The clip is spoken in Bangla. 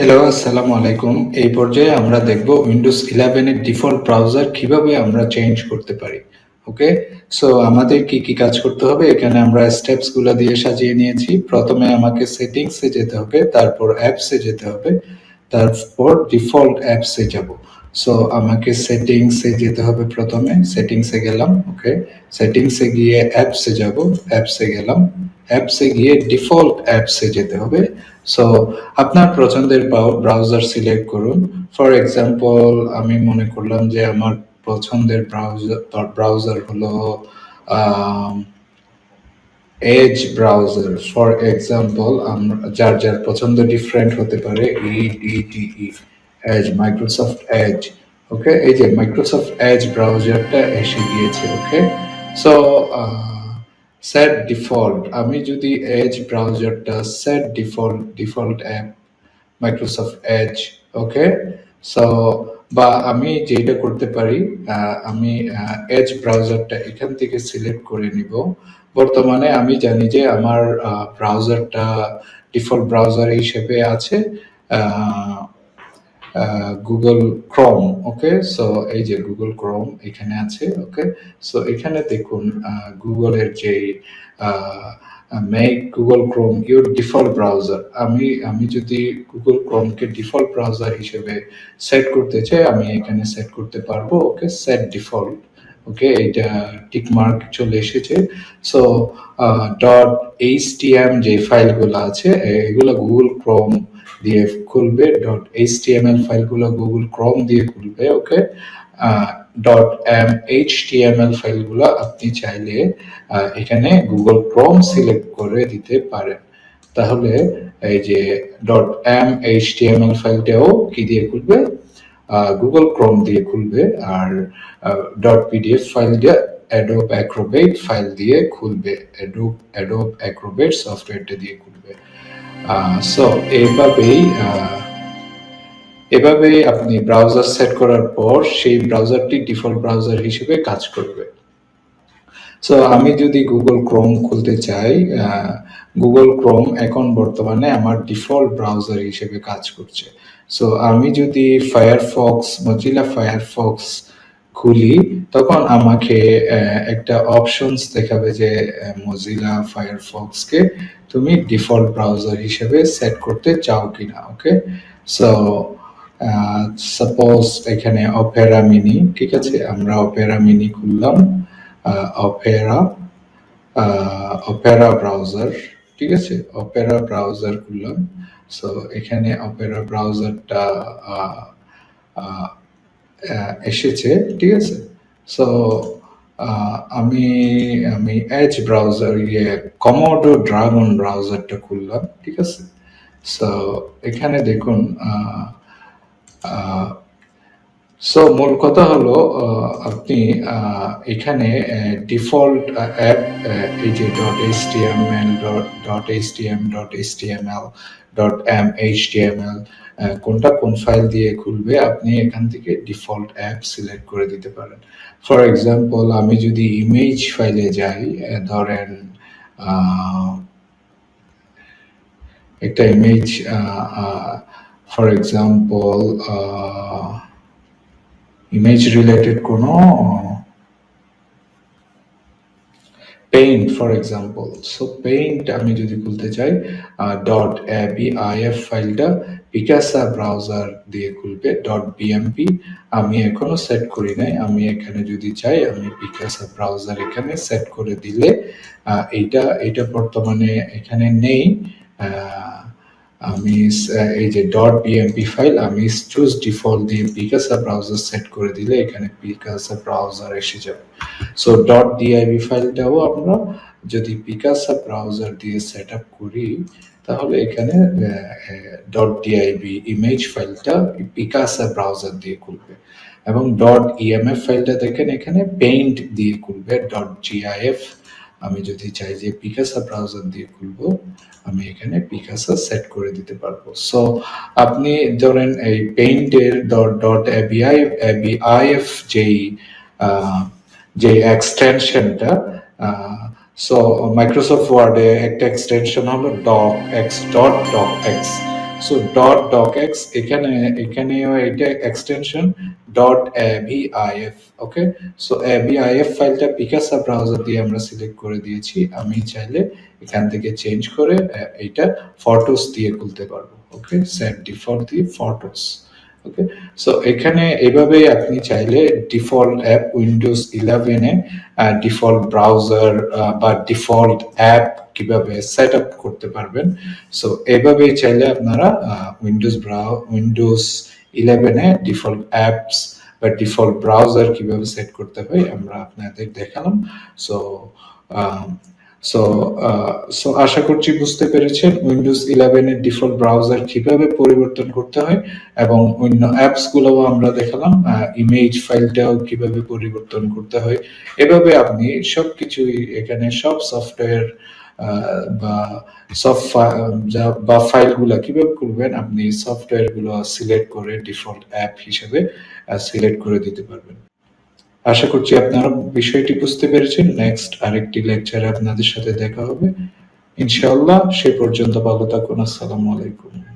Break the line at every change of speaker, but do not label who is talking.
হ্যালো, আসসালামু আলাইকুম। এই পর্যায়ে আমরা দেখব উইন্ডোজ ইলেভেনের ডিফল্ট ব্রাউজার কীভাবে আমরা চেঞ্জ করতে পারি। ওকে? সো আমাদের কি, কি কাজ করতে হবে? এখানে আমরা স্টেপসগুলা দিয়ে সাজিয়ে নিয়েছি। প্রথমে আমাকে সেটিংসে যেতে হবে, তারপর অ্যাপসে যেতে হবে, তারপর ডিফল্ট অ্যাপসে যাব। সো আমাকে সেটিংসে যেতে হবে প্রথমে। সেটিংসে গেলাম। ওকে? সেটিংসে গিয়ে অ্যাপসে যাব। অ্যাপস গেলাম। অ্যাপসে গিয়ে ডিফল্ট অ্যাপসে যেতে হবে। সো আপনার পছন্দের ব্রাউজার সিলেক্ট করুন। ফর এক্সাম্পল আমি মনে করলাম যে আমার পছন্দের ব্রাউজার ব্রাউজার হলো এজ ব্রাউজার। ফর এক্সাম্পল আমরা যার, যার পছন্দ ডিফারেন্ট হতে পারে EDDE Edge Microsoft Edge. Okay? এই যে মাইক্রোসফট এজ ব্রাউজারটা এসে গিয়েছে। ওকে? সো সেট ডিফল্ট আমি যদি Edge ব্রাউজারটা set default default app Microsoft Edge okay so বা আমি যেটা করতে পারি আমি এজ ব্রাউজারটা এখান থেকে সিলেক্ট করে নিব। বর্তমানে আমি জানি যে আমার ব্রাউজারটা ডিফল্ট ব্রাউজার হিসেবে আছে গুগল ক্রোম ওকে সো এই যে গুগল ক্রোম এখানে আছে ওকে সো এখানে দেখুন গুগলের যে make Google Chrome your default browser আমি আমি যদি গুগল ক্রোমকে ডিফল্ট ব্রাউজার হিসেবে সেট করতে চাই, আমি এখানে সেট করতে পারব ওকে সেট ডিফল্ট ওকে, এটা টিক মার্ক চলে এসেছে। সো ডট এইচ যে ফাইলগুলো আছে, এগুলো গুগল ক্রোম দিয়ে খুলবে। ডট এইচ ফাইলগুলো গুগল ক্রোম দিয়ে খুলবে, ওকে? ডট এম এইচ ফাইলগুলো আপনি চাইলে এখানে গুগল ক্রোম সিলেক্ট করে দিতে পারেন। তাহলে, এই যে ডট এম এইচ ফাইলটাও কি দিয়ে খুলবে? গুগল ক্রোম দিয়ে খুলবে আর ডট পিডিএফ ফাইল দিয়ে অ্যাডোব অ্যাক্রোবেট ফাইল দিয়ে খুলবে। অ্যাডোব অ্যাডোব অ্যাক্রোবেট সফটওয়্যারটা দিয়ে খুলবে। সো এইভাবেই এভাবে আপনি ব্রাউজার সেট করার পর সেই ব্রাউজারটি ডিফল্ট ব্রাউজার হিসেবে কাজ করবে। সো আমি যদি গুগল ক্রোম খুলতে চাই গুগল ক্রোম এখন বর্তমানে আমার ডিফল্ট ব্রাউজার হিসেবে কাজ করছে। সো আমি যদি ফায়ারফক্স মজিলা ফায়ারফক্স খুলি, তখন আমাকে একটা অপশনস দেখাবে যে মজিলা ফায়ারফক্সকে তুমি ডিফল্ট ব্রাউজার হিসেবে সেট করতে চাও কিনা ওকে সো সাপোজ এখানে অপেরা মিনি ঠিক আছে? আমরা অপেরা মিনি খুললাম। অপেরা অপেরা ব্রাউজার ঠিক আছে? অপেরা ব্রাউজার খুললাম। সো এখানে অপেরা ব্রাউজারটা এসেছে, ঠিক আছে? সো আমি আমি এজ ব্রাউজার ইয়ে কমোডো ড্রাগন ব্রাউজারটা খুললাম, ঠিক আছে? সো এখানে দেখুন সো মূল কথা হলো আপনি এখানে ডিফল্ট অ্যাপ এই যে dot H T M L dot H T M dot H T M L dot M H T M L কোনটা কোন ফাইল দিয়ে খুলবে, আপনি এখান থেকে ডিফল্ট অ্যাপ সিলেক্ট করে দিতে পারেন। ফর এক্সাম্পল আমি যদি ইমেজ ফাইলে যাই ধরেন একটা image for example image related কোনো paint for example so paint আমি যদি খুলতে চাই ডট বিআইএফ ফাইলটা পিকাসা ব্রাউজার দিয়ে খুলবে ডট বিএমপি আমি এখনও সেট করি নাই। আমি এখানে যদি চাই, আমি পিকাসা ব্রাউজার এখানে সেট করে দিলে এইটা এটা বর্তমানে এখানে নেই আমি এই যে ডট বিএমপি ফাইল আমি চুজ ডিফল্ট দিয়ে পিকাসা ব্রাউজার সেট করে দিলে এখানে পিকাসা ব্রাউজার এসে যাবে। সো ডট ডিআইবি ফাইলটাও আমরা যদি পিকাসা ব্রাউজার দিয়ে সেট আপ করি, তাহলে এখানে ডট ডিআইবি ইমেজ ফাইলটা পিকাসা ব্রাউজার দিয়ে খুলবে। এবং ডট ইএমএফ ফাইলটা দেখেন এখানে পেইন্ট দিয়ে খুলবে ডট জিআইএফ আমি যদি চাই যে পিকাসা ব্রাউজার দিয়ে খুলবো, আমি এখানে পিকাসা সেট করে দিতে পারব। সো আপনি ধরেন এই পেইন্টের ডট ডট এবিআই এবিআইএফ যেই যে এক্সটেনশনটা সো মাইক্রোসফট ওয়ার্ডে একটা এক্সটেনশন হলো doc X dot doc X so dot doc X এখানে, এখানেও এটা extension dot VIF okay so VIF ফাইলটা পিকাসা ব্রাউজার দিয়ে আমরা সিলেক্ট করে দিয়েছি, আমি চাইলে এখান থেকে চেঞ্জ করে এটা ফটোস দিয়ে খুলতে পারব ওকে সেট ডিফল্ট দিয়ে ফটোস ওকে সো এখানে এভাবে আপনি চাইলে ডিফল্ট অ্যাপ উইন্ডোজ ইলেভেনে ডিফল্ট ব্রাউজার বা ডিফল্ট অ্যাপ কীভাবে সেট আপ করতে পারবেন। সো এভাবেই চাইলে আপনারা উইন্ডোজ ব্রাউ উইন্ডোজ ইলেভেনে ডিফল্ট অ্যাপস বা ডিফল্ট ব্রাউজার কীভাবে সেট করতে হয় আমরা আপনাদের দেখালাম। সো সো সো আশা করছি বুঝতে পেরেছেন উইন্ডোজ ইলেভেনের ডিফল্ট ব্রাউজার কীভাবে পরিবর্তন করতে হয় এবং অন্য অ্যাপস গুলোও আমরা দেখালাম ইমেজ ফাইলটাও কীভাবে পরিবর্তন করতে হয়। এভাবে আপনি সবকিছুই এখানে সব সফটওয়্যার বা সব বা ফাইলগুলো কীভাবে করবেন, আপনি সফটওয়্যারগুলো সিলেক্ট করে ডিফল্ট অ্যাপ হিসেবে সিলেক্ট করে দিতে পারবেন। আশা করছি আপনারা বিষয়টি বুঝতে পেরেছেন। নেক্সট আরেকটি লেকচারে আপনাদের সাথে দেখা হবে। ইনশাআল্লাহ, সে পর্যন্ত ভালো থাকুন। আসসালামু আলাইকুম।